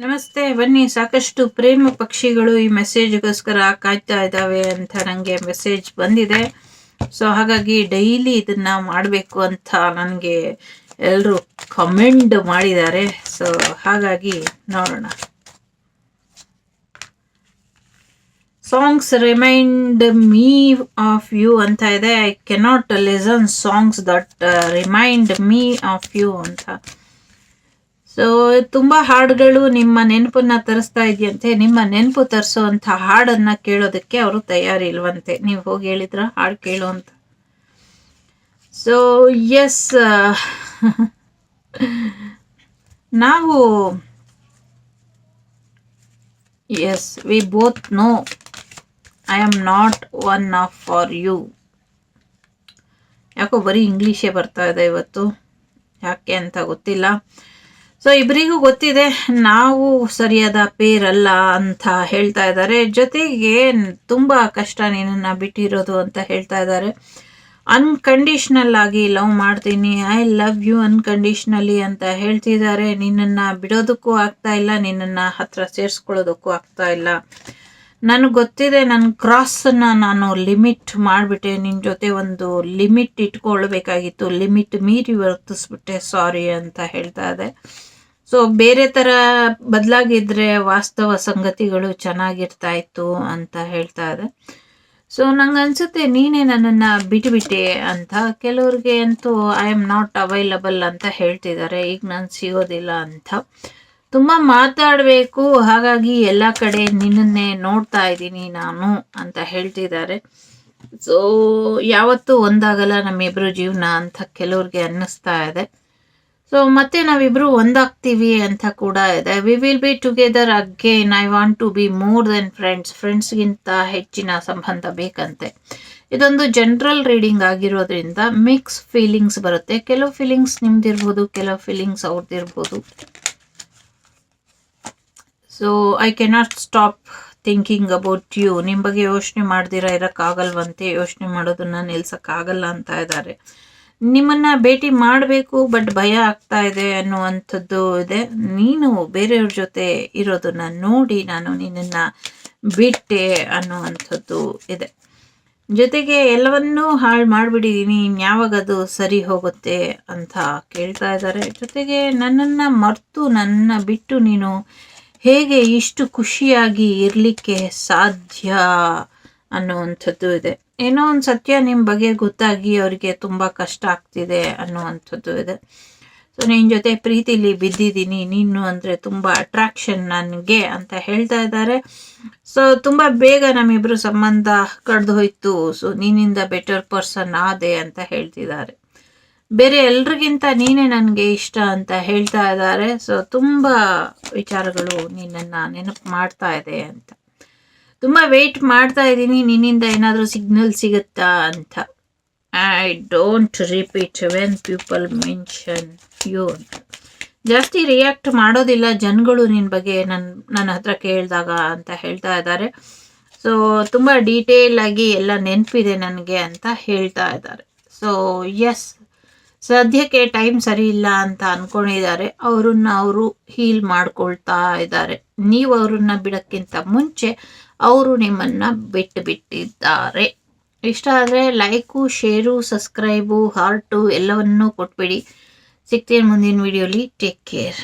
ನಮಸ್ತೆ, ಬನ್ನಿ. ಸಾಕಷ್ಟು ಪ್ರೇಮ ಪಕ್ಷಿಗಳು ಈ ಮೆಸೇಜ್ಗೋಸ್ಕರ ಕಾಯ್ತಾ ಇದ್ದಾವೆ ಅಂತ ನನಗೆ ಮೆಸೇಜ್ ಬಂದಿದೆ. ಸೊ, ಹಾಗಾಗಿ ಡೈಲಿ ಇದನ್ನು ಮಾಡಬೇಕು ಅಂತ ನನಗೆ ಎಲ್ಲರೂ ಕಮೆಂಡ್ ಮಾಡಿದ್ದಾರೆ. ಸೊ, ಹಾಗಾಗಿ ನೋಡೋಣ. Songs remind me of you ಅಂತ ಇದೆ. I cannot listen songs that remind me of you ಅಂತ. ಸೊ ತುಂಬ ಹಾಡುಗಳು ನಿಮ್ಮ ನೆನಪನ್ನ ತರಿಸ್ತಾ ಇದೆಯಂತೆ. ನಿಮ್ಮ ನೆನಪು ತರಿಸುವಂಥ ಹಾಡನ್ನ ಕೇಳೋದಕ್ಕೆ ಅವರು ತಯಾರಿಲ್ವಂತೆ. ನೀವು ಹೋಗಿ ಹೇಳಿದ್ರ ಹಾಡು ಕೇಳು ಅಂತ. ಸೊ ಎಸ್ ನಾವು yes we both know I am not one of for you ಯಾಕೋ ಬರೀ ಇಂಗ್ಲೀಷೇ ಬರ್ತಾ ಇದೆ ಇವತ್ತು. ಯಾಕೆ ಅಂತ ಗೊತ್ತಿಲ್ಲ. ಸೊ ಇಬ್ಬರಿಗೂ ಗೊತ್ತಿದೆ, ನಾವು ಸರಿಯಾದ ಅಲ್ಲ ಅಂತ ಹೇಳ್ತಾ ಇದ್ದಾರೆ. ಜೊತೆಗೆ ತುಂಬ ಕಷ್ಟ ನಿನ್ನನ್ನು ಬಿಟ್ಟಿರೋದು ಅಂತ ಹೇಳ್ತಾ ಇದ್ದಾರೆ. ಅನ್ಕಂಡೀಷ್ನಲ್ ಆಗಿ ಲವ್ ಮಾಡ್ತೀನಿ ಐ ಲವ್ ಯು ಅನ್ಕಂಡೀಷ್ನಲಿ ಅಂತ ಹೇಳ್ತಿದ್ದಾರೆ. ನಿನ್ನನ್ನು ಬಿಡೋದಕ್ಕೂ ಆಗ್ತಾ ಇಲ್ಲ, ನಿನ್ನನ್ನು ಹತ್ರ ಸೇರಿಸ್ಕೊಳ್ಳೋದಕ್ಕೂ ಆಗ್ತಾ ಇಲ್ಲ. ನನಗೆ ಗೊತ್ತಿದೆ ನನ್ನ ಕ್ರಾಸನ್ನು ನಾನು ಲಿಮಿಟ್ ಮಾಡಿಬಿಟ್ಟೆ. ನಿನ್ನ ಜೊತೆ ಒಂದು ಲಿಮಿಟ್ ಇಟ್ಕೊಳ್ಬೇಕಾಗಿತ್ತು. ಲಿಮಿಟ್ ಮೀರಿ ವರ್ತಿಸ್ಬಿಟ್ಟೆ. ಸಾರಿ ಅಂತ ಹೇಳ್ತಾ ಇದೆ. ಸೊ, ಬೇರೆ ಥರ ಬದಲಾಗಿದ್ದರೆ ವಾಸ್ತವ ಸಂಗತಿಗಳು ಚೆನ್ನಾಗಿರ್ತಾ ಇತ್ತು ಅಂತ ಹೇಳ್ತಾ ಇದೆ. ಸೊ, ನಂಗೆ ಅನಿಸುತ್ತೆ ನೀನೇ ನನ್ನನ್ನು ಬಿಟ್ಟುಬಿಟ್ಟೆ ಅಂತ. ಕೆಲವ್ರಿಗೆ ಅಂತೂ ಐ ಆಮ್ ನಾಟ್ ಅವೈಲಬಲ್ ಅಂತ ಹೇಳ್ತಿದ್ದಾರೆ. ಈಗ ನಾನು ಸಿಗೋದಿಲ್ಲ ಅಂತ. ತುಂಬ ಮಾತಾಡಬೇಕು. ಹಾಗಾಗಿ ಎಲ್ಲ ಕಡೆ ನಿನ್ನನ್ನೇ ನೋಡ್ತಾ ಇದ್ದೀನಿ ನಾನು ಅಂತ ಹೇಳ್ತಿದ್ದಾರೆ. ಸೊ ಯಾವತ್ತೂ ಒಂದಾಗಲ್ಲ ನಮ್ಮಿಬ್ಬರು ಜೀವನ ಅಂತ ಕೆಲವ್ರಿಗೆ ಅನ್ನಿಸ್ತಾ ಇದೆ. ಸೊ ಮತ್ತೆ ನಾವಿಬ್ರು ಒಂದಾಗ್ತೀವಿ ಅಂತ ಕೂಡ ಇದೆ. We will be together again I want to be more than friends ಫ್ರೆಂಡ್ಸ್ಗಿಂತ ಹೆಚ್ಚಿನ ಸಂಬಂಧ ಬೇಕಂತೆ. ಇದೊಂದು ಜನರಲ್ ರೀಡಿಂಗ್ ಆಗಿರೋದ್ರಿಂದ ಮಿಕ್ಸ್ ಫೀಲಿಂಗ್ಸ್ ಬರುತ್ತೆ. ಕೆಲವು ಫೀಲಿಂಗ್ಸ್ ನಿಮ್ದಿರ್ಬೋದು, ಕೆಲವು feelings ಅವ್ರದ್ದಿರ್ಬೋದು so I cannot stop thinking about you ನಿಮ್ಮ ಬಗ್ಗೆ ಯೋಚನೆ ಮಾಡ್ದಿರ ಇರೋಕ್ಕಾಗಲ್ವಂತೆ ಯೋಚನೆ ಮಾಡೋದನ್ನು ನಿಲ್ಸೋಕ್ಕಾಗಲ್ಲ ಅಂತ ಇದ್ದಾರೆ ನಿಮ್ಮನ್ನು ಭೇಟಿ ಮಾಡಬೇಕು ಬಟ್ ಭಯ ಆಗ್ತಾ ಇದೆ ಅನ್ನುವಂಥದ್ದು ಇದೆ. ನೀನು ಬೇರೆಯವ್ರ ಜೊತೆ ಇರೋದನ್ನು ನೋಡಿ ನಾನು ನಿನ್ನನ್ನು ಬಿಟ್ಟೆ ಅನ್ನುವಂಥದ್ದು ಇದೆ. ಜೊತೆಗೆ ಎಲ್ಲವನ್ನೂ ಹಾಳು ಮಾಡಿಬಿಟ್ಟಿದ್ದೀನಿ ಯಾವಾಗ ಅದು ಸರಿ ಹೋಗುತ್ತೆ ಅಂತ ಕೇಳ್ತಾ ಇದ್ದಾರೆ ಜೊತೆಗೆ ನನ್ನನ್ನು ಮರೆತು, ನನ್ನ ಬಿಟ್ಟು ನೀನು ಹೇಗೆ ಇಷ್ಟು ಖುಷಿಯಾಗಿ ಇರಲಿಕ್ಕೆ ಸಾಧ್ಯ ಅನ್ನುವಂಥದ್ದು ಇದೆ. ಏನೋ ಒಂದು ಸತ್ಯ ನಿಮ್ಮ ಬಗ್ಗೆ ಗೊತ್ತಾಗಿ ಅವರಿಗೆ ತುಂಬ ಕಷ್ಟ ಆಗ್ತಿದೆ ಅನ್ನುವಂಥದ್ದು ಇದೆ. ಸೊ ನಿನ್ನ ಜೊತೆ ಪ್ರೀತಿಲಿ ಬಿದ್ದಿದ್ದೀನಿ, ನೀನು ಅಂದರೆ ತುಂಬ ಅಟ್ರಾಕ್ಷನ್ ನನಗೆ ಅಂತ ಹೇಳ್ತಾ ಇದ್ದಾರೆ. ಸೊ ತುಂಬ ಬೇಗ ನಮ್ಮಿಬ್ಬರು ಸಂಬಂಧ ಕಡ್ದು ಹೋಯ್ತು. ಸೊ ನಿನ್ನಿಂದ ಬೆಟರ್ ಪರ್ಸನ್ ಆದೆ ಅಂತ ಹೇಳ್ತಿದ್ದಾರೆ. ಬೇರೆ ಎಲ್ರಿಗಿಂತ ನೀನೇ ನನಗೆ ಇಷ್ಟ ಅಂತ ಹೇಳ್ತಾ ಇದ್ದಾರೆ. ಸೊ ತುಂಬ ವಿಚಾರಗಳು ನಿನ್ನನ್ನು ನೆನಪು ಮಾಡ್ತಾ ಇದೆ ಅಂತ. ತುಂಬ ವೆಯ್ಟ್ ಮಾಡ್ತಾ ಇದ್ದೀನಿ. ನಿನ್ನಿಂದ ಏನಾದರೂ ಸಿಗ್ನಲ್ ಸಿಗುತ್ತಾ ಅಂತ. I don't repeat when people mention you ಅಂತ ಜಾಸ್ತಿ ರಿಯಾಕ್ಟ್ ಮಾಡೋದಿಲ್ಲ ಜನಗಳು ನಿನ್ನ ಬಗ್ಗೆ ನನ್ನ ನನ್ನ ಹತ್ರ ಕೇಳಿದಾಗ ಅಂತ ಹೇಳ್ತಾ ಇದ್ದಾರೆ. ಸೊ ತುಂಬ ಡೀಟೇಲ್ ಆಗಿ ಎಲ್ಲ ನೆನಪಿದೆ ನನಗೆ ಅಂತ ಹೇಳ್ತಾ ಇದ್ದಾರೆ. ಸೊ ಎಸ್ ಸದ್ಯಕ್ಕೆ ಟೈಮ್ ಸರಿ ಇಲ್ಲ ಅಂತ ಅನ್ಕೊಂಡಿದ್ದಾರೆ. ಅವರನ್ನ ಅವರು ಹೀಲ್ ಮಾಡ್ಕೊಳ್ತಾ ಇದ್ದಾರೆ. ನೀವು ಅವರನ್ನ ಬಿಡೋಕ್ಕಿಂತ ಮುಂಚೆ ಅವರು ನಿಮ್ಮನ್ನ ಬಿಟ್ಟು ಬಿಟ್ಟಿದ್ದಾರೆ. ಇಷ್ಟ ಆದರೆ ಲೈಕು ಶೇರು ಸಬ್ಸ್ಕ್ರೈಬು ಹಾರ್ಟು ಎಲ್ಲವನ್ನೂ ಕೊಟ್ಬಿಡಿ. ಸಿಗ್ತೀನಿ ಮುಂದಿನ ವಿಡಿಯೋಲಿ ಟೇಕ್ ಕೇರ್